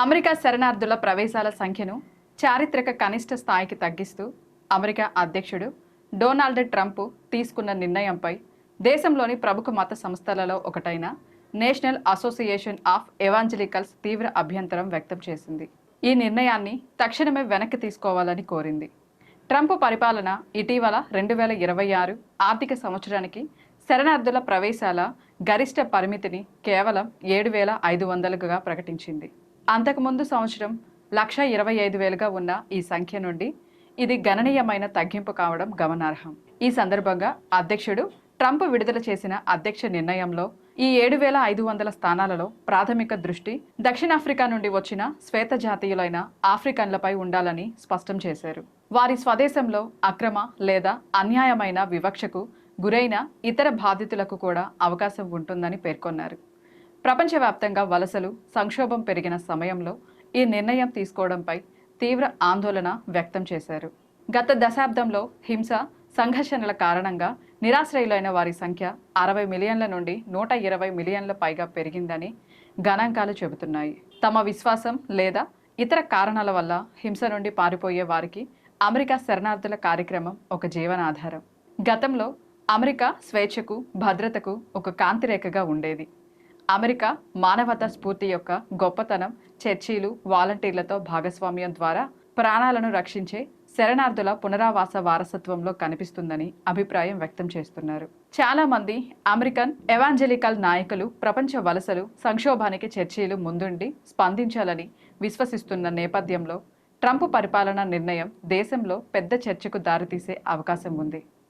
America శరణార్థుల ప్రవేశాల సంఖ్యను చారిత్రక కనిష్ట స్థాయికి తగ్గిస్తూ అమెరికా అధ్యక్షుడు డొనాల్డ్ ట్రంప్ తీసుకున్న నిర్ణయంపై దేశంలోని ప్రముఖ మత సంస్థలలో ఒకటైన నేషనల్ అసోసియేషన్ ఆఫ్ ఎవాంజలికల్స్ తీవ్ర అభ్యంతరం వ్యక్తం చేసింది. ఈ నిర్ణయాన్ని తక్షణమే వెనక్కి తీసుకోవాలని కోరింది. ట్రంప్ పరిపాలన ఇటీవల రెండు వేల ఇరవై ఆరు ఆర్థిక సంవత్సరానికి శరణార్థుల ప్రవేశాల గరిష్ట పరిమితిని కేవలం ఏడు వేల ఐదు వందలుగా ప్రకటించింది. అంతకుముందు సంవత్సరం లక్ష ఇరవై ఐదు వేలుగా ఉన్న ఈ సంఖ్య నుండి ఇది గణనీయమైన తగ్గింపు కావడం గమనార్హం. ఈ సందర్భంగా అధ్యక్షుడు ట్రంప్ విడుదల చేసిన అధ్యక్ష నిర్ణయంలో ఈ ఏడు వేల ఐదు వందల స్థానాలలో ప్రాథమిక దృష్టి దక్షిణాఫ్రికా నుండి వచ్చిన శ్వేత జాతీయులైన ఆఫ్రికన్లపై ఉండాలని స్పష్టం చేశారు. వారి స్వదేశంలో అక్రమ లేదా అన్యాయమైన వివక్షకు గురైన ఇతర బాధితులకు కూడా అవకాశం ఉంటుందని పేర్కొన్నారు. ప్రపంచవ్యాప్తంగా వలసలు సంక్షోభం పెరిగిన సమయంలో ఈ నిర్ణయం తీసుకోవడంపై తీవ్ర ఆందోళన వ్యక్తం చేశారు. గత దశాబ్దంలో హింస సంఘర్షణల కారణంగా నిరాశ్రయులైన వారి సంఖ్య అరవై మిలియన్ల నుండి నూట ఇరవై మిలియన్ల పైగా పెరిగిందని గణాంకాలు చెబుతున్నాయి. తమ విశ్వాసం లేదా ఇతర కారణాల వల్ల హింస నుండి పారిపోయే వారికి అమెరికా శరణార్థుల కార్యక్రమం ఒక జీవనాధారం. గతంలో అమెరికా స్వేచ్ఛకు భద్రతకు ఒక కాంతిరేఖగా ఉండేది. అమెరికా మానవతా స్ఫూర్తి యొక్క గొప్పతనం చర్చీలు వాలంటీర్లతో భాగస్వామ్యం ద్వారా ప్రాణాలను రక్షించే శరణార్థుల పునరావాస వారసత్వంలో కనిపిస్తుందని అభిప్రాయం వ్యక్తం చేస్తున్నారు. చాలా మంది అమెరికన్ ఎవాంజలికల్ నాయకులు ప్రపంచ వలసలు సంక్షోభానికి చర్చీలు ముందుండి స్పందించాలని విశ్వసిస్తున్న నేపథ్యంలో ట్రంప్ పరిపాలన నిర్ణయం దేశంలో పెద్ద చర్చకు దారితీసే అవకాశం ఉంది.